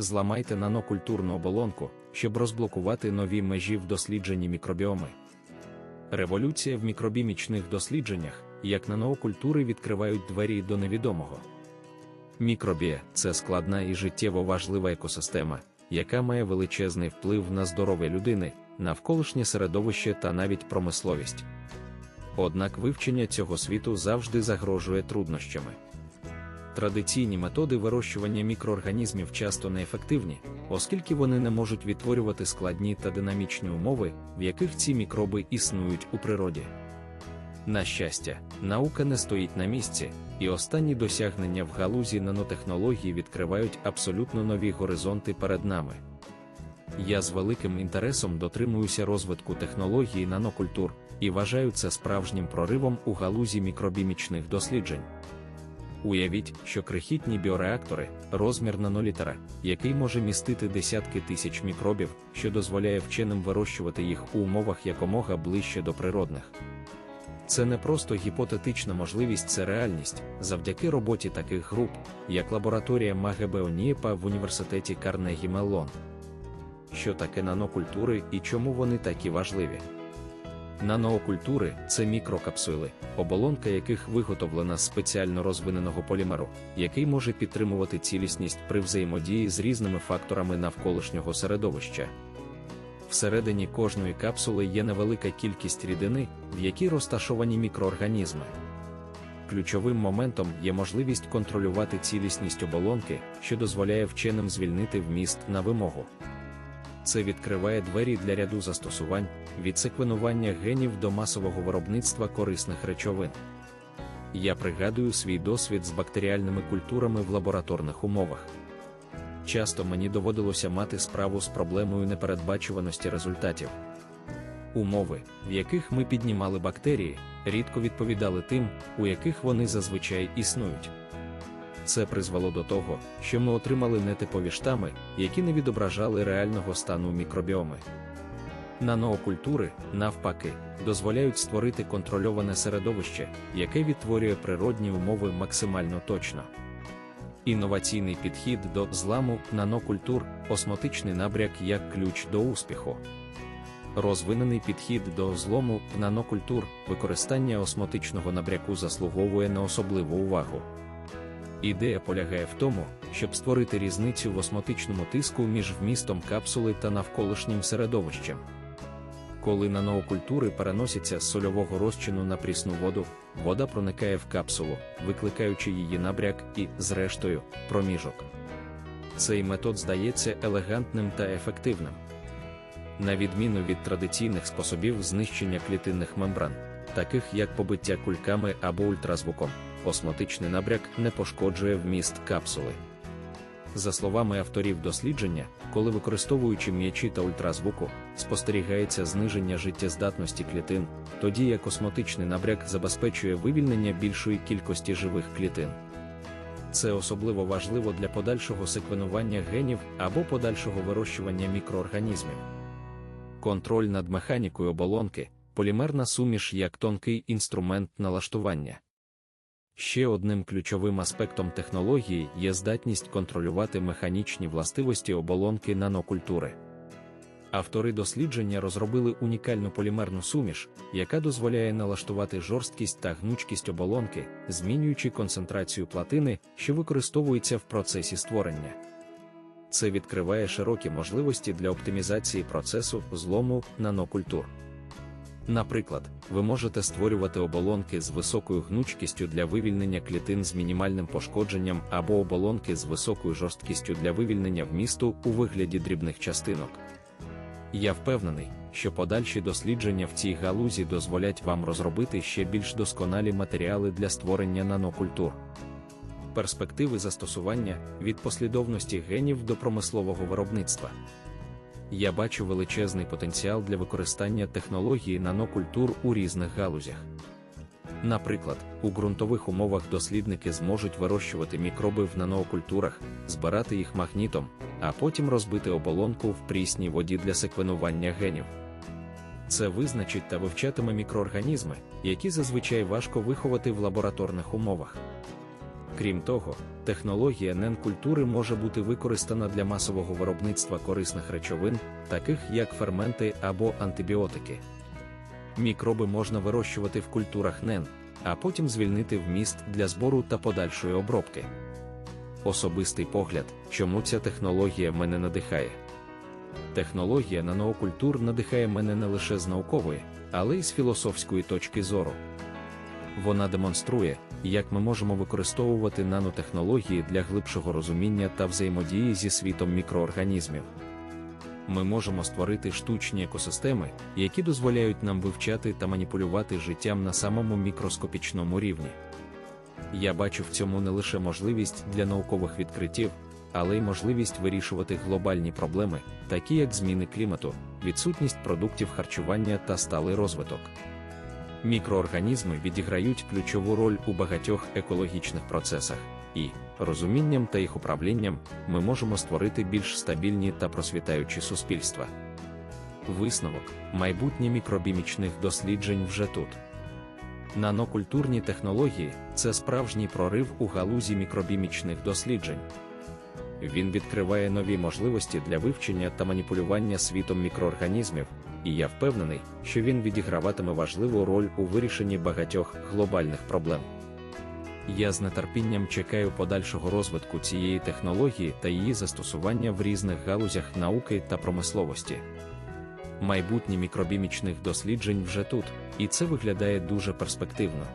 Зламайте нанокультурну оболонку, щоб розблокувати нові межі в дослідженні мікробіоми. Революція в мікробімічних дослідженнях, як нанокультури відкривають двері до невідомого. Мікробія це складна і життєво важлива екосистема, яка має величезний вплив на здоров'я людини, навколишнє середовище та навіть промисловість. Однак вивчення цього світу завжди загрожує труднощами. Традиційні методи вирощування мікроорганізмів часто неефективні, оскільки вони не можуть відтворювати складні та динамічні умови, в яких ці мікроби існують у природі. На щастя, наука не стоїть на місці, і останні досягнення в галузі нанотехнології відкривають абсолютно нові горизонти перед нами. Я з великим інтересом дотримуюся розвитку технології нанокультур і вважаю це справжнім проривом у галузі мікробімічних досліджень. Уявіть, що крихітні біореактори, розмір нанолітера, який може містити десятки тисяч мікробів, що дозволяє вченим вирощувати їх у умовах якомога ближче до природних. Це не просто гіпотетична можливість, це реальність завдяки роботі таких груп, як лабораторія Магебеонієпа в університеті Карнегі Меллон. Що таке нанокультури і чому вони такі важливі? Наноокультури це мікрокапсули, оболонка яких виготовлена з спеціально розвиненого полімеру, який може підтримувати цілісність при взаємодії з різними факторами навколишнього середовища. Всередині кожної капсули є невелика кількість рідини, в якій розташовані мікроорганізми. Ключовим моментом є можливість контролювати цілісність оболонки, що дозволяє вченим звільнити вміст на вимогу. Це відкриває двері для ряду застосувань від секвенування генів до масового виробництва корисних речовин. Я пригадую свій досвід з бактеріальними культурами в лабораторних умовах. Часто мені доводилося мати справу з проблемою непередбачуваності результатів. Умови, в яких ми піднімали бактерії, рідко відповідали тим, у яких вони зазвичай існують. Це призвело до того, що ми отримали нетипові штами, які не відображали реального стану мікробіоми. Наноокультури, навпаки, дозволяють створити контрольоване середовище, яке відтворює природні умови максимально точно. Інноваційний підхід до зламу нанокультур, осмотичний набряк як ключ до успіху. Розвинений підхід до злому нанокультур, використання осмотичного набряку заслуговує на особливу увагу. Ідея полягає в тому, щоб створити різницю в осмотичному тиску між вмістом капсули та навколишнім середовищем. Коли наноокультури переносяться з сольового розчину на прісну воду, вода проникає в капсулу, викликаючи її набряк і, зрештою, проміжок. Цей метод здається елегантним та ефективним. На відміну від традиційних способів знищення клітинних мембран, таких як побиття кульками або ультразвуком, осмотичний набряк не пошкоджує вміст капсули. За словами авторів дослідження, коли використовуючи м'ячі та ультразвуку, спостерігається зниження життєздатності клітин, тоді як осмотичний набряк забезпечує вивільнення більшої кількості живих клітин. Це особливо важливо для подальшого секвенування генів або подальшого вирощування мікроорганізмів. Контроль над механікою оболонки, полімерна суміш як тонкий інструмент налаштування. Ще одним ключовим аспектом технології є здатність контролювати механічні властивості оболонки нанокультури. Автори дослідження розробили унікальну полімерну суміш, яка дозволяє налаштувати жорсткість та гнучкість оболонки, змінюючи концентрацію платини, що використовується в процесі створення. Це відкриває широкі можливості для оптимізації процесу злому нанокультур. Наприклад, ви можете створювати оболонки з високою гнучкістю для вивільнення клітин з мінімальним пошкодженням або оболонки з високою жорсткістю для вивільнення вмісту у вигляді дрібних частинок. Я впевнений, що подальші дослідження в цій галузі дозволять вам розробити ще більш досконалі матеріали для створення нанокультур. Перспективи застосування від послідовності генів до промислового виробництва я бачу величезний потенціал для використання технології нанокультур у різних галузях. Наприклад, у ґрунтових умовах дослідники зможуть вирощувати мікроби в наноокультурах, збирати їх магнітом, а потім розбити оболонку в прісній воді для секвенування генів. Це визначить та вивчатиме мікроорганізми, які зазвичай важко виховати в лабораторних умовах. Крім того, технологія нен-культури може бути використана для масового виробництва корисних речовин, таких як ферменти або антибіотики. Мікроби можна вирощувати в культурах нен, а потім звільнити в міст для збору та подальшої обробки. Особистий погляд, чому ця технологія мене надихає. Технологія нанокультур надихає мене не лише з наукової, але й з філософської точки зору. Вона демонструє, як ми можемо використовувати нанотехнології для глибшого розуміння та взаємодії зі світом мікроорганізмів. Ми можемо створити штучні екосистеми, які дозволяють нам вивчати та маніпулювати життям на самому мікроскопічному рівні. Я бачу в цьому не лише можливість для наукових відкриттів, але й можливість вирішувати глобальні проблеми, такі як зміни клімату, відсутність продуктів харчування та сталий розвиток. Мікроорганізми відіграють ключову роль у багатьох екологічних процесах, і, розумінням та їх управлінням, ми можемо створити більш стабільні та просвітаючі суспільства. Висновок майбутнє мікробімічних досліджень вже тут. Нанокультурні технології це справжній прорив у галузі мікробімічних досліджень. Він відкриває нові можливості для вивчення та маніпулювання світом мікроорганізмів, і я впевнений, що він відіграватиме важливу роль у вирішенні багатьох глобальних проблем. Я з нетерпінням чекаю подальшого розвитку цієї технології та її застосування в різних галузях науки та промисловості. Майбутнє мікробімічних досліджень вже тут, і це виглядає дуже перспективно.